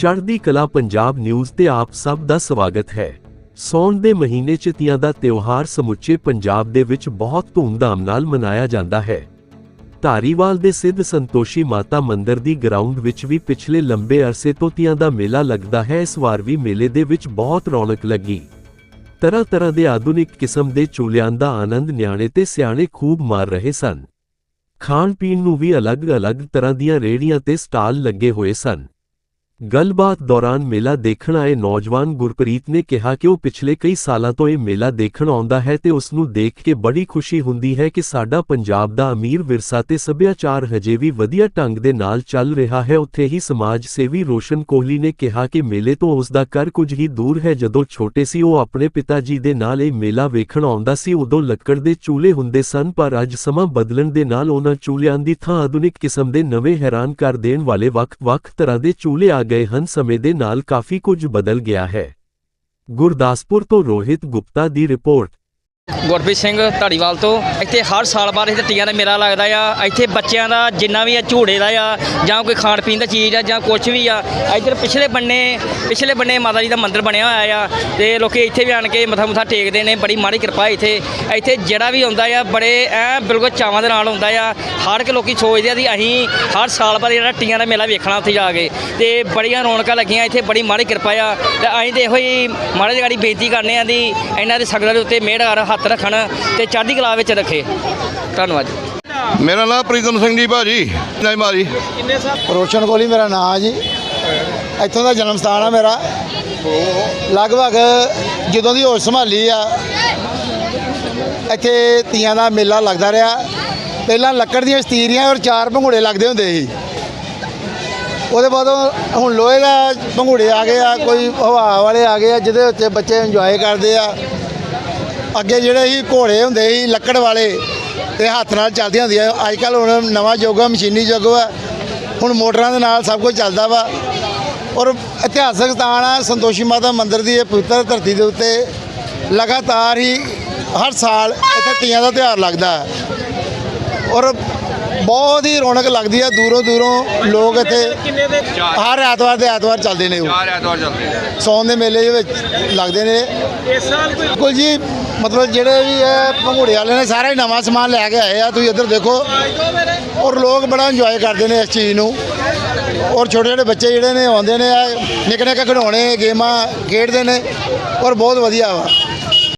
ਚੜ੍ਹਦੀ ਕਲਾ ਪੰਜਾਬ ਨਿਊਜ਼ ਤੇ ਆਪ ਸਭ ਦਾ ਸਵਾਗਤ ਹੈ। ਸੌਣ ਦੇ ਮਹੀਨੇ 'ਚ ਤੀਆਂ ਦਾ ਤਿਉਹਾਰ ਸਮੁੱਚੇ ਪੰਜਾਬ ਦੇ ਵਿੱਚ ਬਹੁਤ ਧੂਮਧਾਮ ਨਾਲ ਮਨਾਇਆ ਜਾਂਦਾ ਹੈ। ਧਾਰੀਵਾਲ ਦੇ ਸਿੱਧ ਸੰਤੋਸ਼ੀ ਮਾਤਾ ਮੰਦਰ ਦੀ ਗਰਾਊਂਡ ਵਿੱਚ ਵੀ ਪਿਛਲੇ ਲੰਬੇ ਅਰਸੇ ਤੋਂ ਤੀਆਂ ਦਾ ਮੇਲਾ ਲੱਗਦਾ ਹੈ। ਇਸ ਵਾਰ ਵੀ ਮੇਲੇ ਦੇ ਵਿੱਚ ਬਹੁਤ ਰੌਣਕ ਲੱਗੀ। ਤਰ੍ਹਾਂ ਤਰ੍ਹਾਂ ਦੇ ਆਧੁਨਿਕ ਕਿਸਮ ਦੇ ਚੂਲਿਆਂ ਦਾ ਆਨੰਦ ਨਿਆਣੇ ਤੇ ਸਿਆਣੇ ਖੂਬ ਮਾਰ ਰਹੇ ਸਨ। ਖਾਣ ਪੀਣ ਨੂੰ ਵੀ ਅਲੱਗ-ਅਲੱਗ ਤਰ੍ਹਾਂ ਦੀਆਂ ਰੇਹੜੀਆਂ ਤੇ ਸਟਾਲ ਲੱਗੇ ਹੋਏ ਸਨ। ਗੱਲਬਾਤ ਦੌਰਾਨ ਮੇਲਾ ਦੇਖਣ ਆਏ ਨੌਜਵਾਨ ਗੁਰਪ੍ਰੀਤ ਨੇ ਕਿਹਾ ਕਿ ਉਹ ਪਿਛਲੇ ਕਈ ਸਾਲਾਂ ਤੋਂ ਇਹ ਮੇਲਾ ਦੇਖਣ ਆਉਂਦਾ ਹੈ ਤੇ ਉਸ ਨੂੰ ਦੇਖ ਕੇ ਬੜੀ ਖੁਸ਼ੀ ਹੁੰਦੀ ਹੈ ਕਿ ਸਾਡਾ ਪੰਜਾਬ ਦਾ ਅਮੀਰ ਵਿਰਸਾ ਤੇ ਸੱਭਿਆਚਾਰ ਹਜੇ ਵੀ ਵਧੀਆ ਢੰਗ ਦੇ ਨਾਲ ਚੱਲ ਰਿਹਾ ਹੈ। ਉੱਥੇ ਹੀ ਸਮਾਜ ਸੇਵੀ ਰੋਸ਼ਨ ਕੋਹਲੀ ਨੇ ਕਿਹਾ ਕਿ ਮੇਲੇ ਤੋਂ ਉਸ ਦਾ ਘਰ ਕੁਝ ਹੀ ਦੂਰ ਹੈ। ਜਦੋਂ ਛੋਟੇ ਸੀ ਉਹ ਆਪਣੇ ਪਿਤਾ ਜੀ ਦੇ ਨਾਲ ਇਹ ਮੇਲਾ ਵੇਖਣ ਆਉਂਦਾ ਸੀ, ਉਦੋਂ ਲੱਕੜ ਦੇ ਚੂਲੇ ਹੁੰਦੇ ਸਨ, ਪਰ ਅੱਜ ਸਮਾਂ ਬਦਲਣ ਦੇ ਨਾਲ ਉਹਨਾਂ ਚੂਲਿਆਂ ਦੀ ਥਾਂ ਆਧੁਨਿਕ ਕਿਸਮ ਦੇ ਨਵੇਂ ਹੈਰਾਨ ਕਰ ਦੇਣ ਵਾਲੇ ਵੱਖ-ਵੱਖ ਤਰ੍ਹਾਂ ਦੇ ਚੂਲੇ ਆ ਗਏ ਹਨ, ਸਮੇਂ ਦੇ ਨਾਲ ਕਾਫੀ ਕੁਝ ਬਦਲ ਗਿਆ ਹੈ। ਗੁਰਦਾਸਪੁਰ ਤੋਂ ਰੋਹਿਤ ਗੁਪਤਾ ਦੀ ਰਿਪੋਰਟ। ਗੁਰਪ੍ਰੀਤ ਸਿੰਘ ਧਾਰੀਵਾਲ ਤੋਂ। ਇੱਥੇ ਹਰ ਸਾਲ ਬਾਅਦ ਇੱਥੇ ਟੀਆਂ ਦਾ ਮੇਲਾ ਲੱਗਦਾ ਆ। ਇੱਥੇ ਬੱਚਿਆਂ ਦਾ ਜਿੰਨਾ ਵੀ ਆ ਝੂੜੇ ਦਾ ਆ, ਜਾਂ ਕੋਈ ਖਾਣ ਪੀਣ ਦਾ ਚੀਜ਼ ਆ, ਜਾਂ ਕੁਝ ਵੀ ਆ, ਇੱਧਰ ਪਿਛਲੇ ਬੰਨੇ ਪਿਛਲੇ ਬੰਨੇ ਮਾਤਾ ਜੀ ਦਾ ਮੰਦਿਰ ਬਣਿਆ ਹੋਇਆ ਆ ਤੇ ਲੋਕੀ ਇੱਥੇ ਵੀ ਆਣ ਕੇ ਮੱਥਾ ਮੁੱਥਾ ਟੇਕਦੇ ਨੇ, ਬੜੀ ਮਾੜੀ ਕਿਰਪਾ ਇੱਥੇ। ਇੱਥੇ ਜਿਹੜਾ ਵੀ ਆਉਂਦਾ ਆ, ਬੜੇ ਐ ਬਿਲਕੁਲ ਚਾਵਾਂ ਦੇ ਨਾਲ ਆਉਂਦਾ ਆ। ਹਰ ਇੱਕ ਲੋਕੀ ਸੋਚਦੇ ਆ ਕਿ ਅਸੀਂ ਹਰ ਸਾਲ ਬਾਅਦ ਜਿਹੜਾ ਟੀਆਂ ਦਾ ਮੇਲਾ ਵੇਖਣਾ ਉੱਥੇ ਜਾ ਕੇ। ਤੇ ਬੜੀਆਂ ਰੌਣਕਾਂ ਲੱਗੀਆਂ ਇੱਥੇ, ਬੜੀ ਮਾੜੀ ਕਿਰਪਾ ਆ। ਤੇ ਅਸੀਂ ਤੇ ਇਹੋ ਹੀ ਮਾੜੇ ਜਿਹੀ ਬੇਨਤੀ ਕਰਨੇ ਆ ਦੀ ਇਹਨਾਂ ਦੇ ਸੰਗਤਾਂ ਦੇ ਉੱਤੇ ਮਿਹਰ ਹੱਥ ਹੱਥ ਰੱਖਣ ਤੇ ਚੜ੍ਹਦੀ ਕਲਾ ਵਿੱਚ ਰੱਖੇ। ਧੰਨਵਾਦ ਮੇਰਾ ਨਾਮ ਪ੍ਰੀਤਮ ਸਿੰਘ ਜੀ ਭਾਜੀ। ਨਹੀਂ ਮਾਰੀ ਰੋਸ਼ਨ ਕੋਹਲੀ ਮੇਰਾ ਨਾਮ ਜੀ। ਇੱਥੋਂ ਦਾ ਜਨਮ ਸਥਾਨ ਆ ਮੇਰਾ। ਲਗਭਗ ਜਦੋਂ ਦੀ ਹੋਸ਼ ਸੰਭਾਲੀ ਆ ਇੱਥੇ ਤੀਆਂ ਦਾ ਮੇਲਾ ਲੱਗਦਾ ਰਿਹਾ। ਪਹਿਲਾਂ ਲੱਕੜ ਦੀਆਂ ਸਤੀਰੀਆਂ ਔਰ ਚਾਰ ਭੰਗੂੜੇ ਲੱਗਦੇ ਹੁੰਦੇ ਸੀ। ਉਹਦੇ ਬਾਅਦ ਹੁਣ ਲੋਹੇ ਦਾ ਭੰਗੂੜੇ ਆ ਗਏ ਆ ਕੋਈ ਹਵਾ ਵਾਲੇ ਆ ਗਏ ਆ ਜਿਹਦੇ ਉੱਤੇ ਬੱਚੇ ਇੰਜੋਏ ਕਰਦੇ ਆ। ਅੱਗੇ ਜਿਹੜੇ ਸੀ ਘੋੜੇ ਹੁੰਦੇ ਸੀ ਲੱਕੜ ਵਾਲੇ ਤੇ ਹੱਥ ਨਾਲ ਚੱਲਦੀਆਂ ਹੁੰਦੀਆਂ ਅੱਜ ਕੱਲ ਹੁਣ ਨਵਾਂ ਯੁੱਗ ਆ ਮਸ਼ੀਨੀ ਯੁੱਗ ਆ। ਹੁਣ ਮੋਟਰਾਂ ਦੇ ਨਾਲ ਸਭ ਕੁਝ ਚੱਲਦਾ ਵਾ। ਔਰ ਇਤਿਹਾਸਕ ਸਥਾਨ ਆ ਸੰਤੋਸ਼ੀ ਮਾਤਾ ਮੰਦਿਰ ਦੀ ਇਹ ਪਵਿੱਤਰ ਧਰਤੀ ਦੇ ਉੱਤੇ ਲਗਾਤਾਰ ਹੀ ਹਰ ਸਾਲ ਇੱਥੇ ਤੀਆਂ ਦਾ ਤਿਉਹਾਰ ਲੱਗਦਾ ਹੈ। ਔਰ ਬਹੁਤ ਹੀ ਰੌਣਕ ਲੱਗਦੀ ਆ ਦੂਰੋਂ ਦੂਰੋਂ ਲੋਕ ਇੱਥੇ ਹਰ ਐਤਵਾਰ ਦੇ ਐਤਵਾਰ ਚੱਲਦੇ ਨੇ ਉਹ। ਚਾਰ ਐਤਵਾਰ ਚੱਲਦੇ ਸੌਣ ਦੇ ਮੇਲੇ ਦੇ ਵਿੱਚ ਲੱਗਦੇ ਨੇ। ਇਸ ਸਾਲ ਬਿਲਕੁਲ ਜੀ ਮਤਲਬ ਜਿਹੜੇ ਵੀ ਇਹ ਭੰਗੂੜੇ ਵਾਲੇ ਨੇ ਸਾਰਾ ਹੀ ਨਵਾਂ ਸਮਾਨ ਲੈ ਕੇ ਆਏ ਆ, ਤੁਸੀਂ ਇੱਧਰ ਦੇਖੋ। ਔਰ ਲੋਕ ਬੜਾ ਇੰਜੋਏ ਕਰਦੇ ਨੇ ਇਸ ਚੀਜ਼ ਨੂੰ। ਔਰ ਛੋਟੇ ਛੋਟੇ ਬੱਚੇ ਜਿਹੜੇ ਨੇ, ਆਉਂਦੇ ਨੇ ਆ ਨਿੱਕੇ ਨਿੱਕੇ ਖਿਡੌਣੇ, ਗੇਮਾਂ ਖੇਡਦੇ ਨੇ। ਔਰ ਬਹੁਤ ਵਧੀਆ ਵਾ।